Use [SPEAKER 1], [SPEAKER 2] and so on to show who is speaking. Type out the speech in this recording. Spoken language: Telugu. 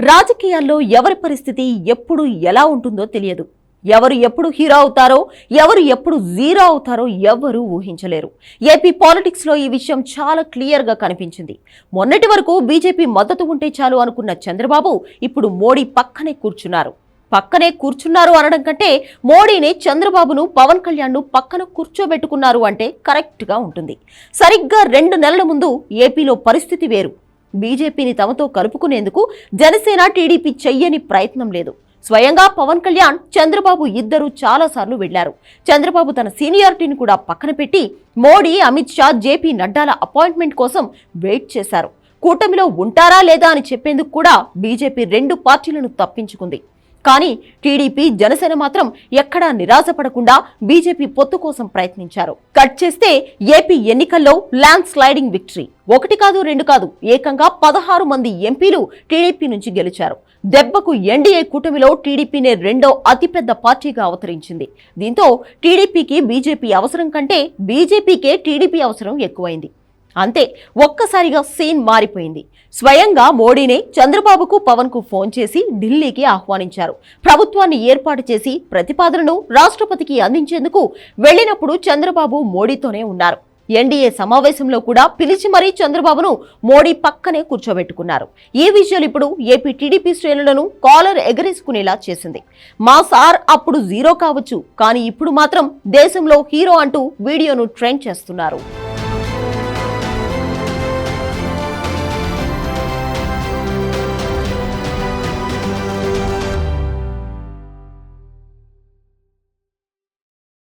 [SPEAKER 1] రాజకీయాల్లో ఎవరి పరిస్థితి ఎప్పుడు ఎలా ఉంటుందో తెలియదు. ఎవరు ఎప్పుడు హీరో అవుతారో ఎవరు ఎప్పుడు జీరో అవుతారో ఎవ్వరూ ఊహించలేరు. ఏపీ పాలిటిక్స్లో ఈ విషయం చాలా క్లియర్గా కనిపించింది. మొన్నటి వరకు బీజేపీ మద్దతు ఉంటే చాలు అనుకున్న చంద్రబాబు ఇప్పుడు మోడీ పక్కనే కూర్చున్నారు. పక్కనే కూర్చున్నారు అనడం కంటే మోడీని చంద్రబాబును పవన్ కళ్యాణ్ను పక్కన కూర్చోబెట్టుకున్నారు అంటే కరెక్ట్గా ఉంటుంది. సరిగ్గా రెండు నెలల ముందు ఏపీలో పరిస్థితి వేరు. బీజేపీని తమతో కలుపుకునేందుకు జనసేన టీడీపీ చెయ్యని ప్రయత్నం లేదు. స్వయంగా పవన్ కళ్యాణ్ చంద్రబాబు ఇద్దరు చాలాసార్లు వెళ్ళారు చంద్రబాబు తన సీనియారిటీని కూడా పక్కన పెట్టి మోడీ అమిత్ షా జేపీ నడ్డాల అపాయింట్మెంట్ కోసం వెయిట్ చేశారు. కూటమిలో ఉంటారా లేదా అని చెప్పేందుకు కూడా బీజేపీ రెండు పార్టీలను తప్పించుకుంది. కానీ టీడీపీ జనసేన మాత్రం ఎక్కడా నిరాశపడకుండా బీజేపీ పొత్తు కోసం ప్రయత్నించారు. కట్ చేస్తే ఏపీ ఎన్నికల్లో ల్యాండ్ స్లైడింగ్ విక్టరీ. ఒకటి కాదు రెండు కాదు ఏకంగా పదహారు మంది ఎంపీలు టీడీపీ నుంచి గెలిచారు. దెబ్బకు ఎన్డీఏ కూటమిలో టీడీపీనే రెండో అతిపెద్ద పార్టీగా అవతరించింది. దీంతో టీడీపీకి బీజేపీ అవసరం కంటే బీజేపీకే టీడీపీ అవసరం ఎక్కువైంది. అంతే ఒక్కసారిగా సీన్ మారిపోయింది. స్వయంగా మోడీనే చంద్రబాబుకు పవన్కు ఫోన్ చేసి ఢిల్లీకి ఆహ్వానించారు. ప్రభుత్వాన్ని ఏర్పాటు చేసి ప్రతిపాదనను రాష్ట్రపతికి అందించేందుకు వెళ్ళినప్పుడు చంద్రబాబు మోడీతోనే ఉన్నారు. ఎన్డీఏ సమావేశంలో కూడా పిలిచి మరీ చంద్రబాబును మోడీ పక్కనే కూర్చోబెట్టుకున్నారు. ఈ విషయాలు ఇప్పుడు ఏపీ టీడీపీ శ్రేణులను కాలర్ ఎగరేసుకునేలా చేసింది? మా సార్ అప్పుడు జీరో కావచ్చు కానీ ఇప్పుడు మాత్రం దేశంలో హీరో అంటూ వీడియోను ట్రెండ్ చేస్తున్నారు.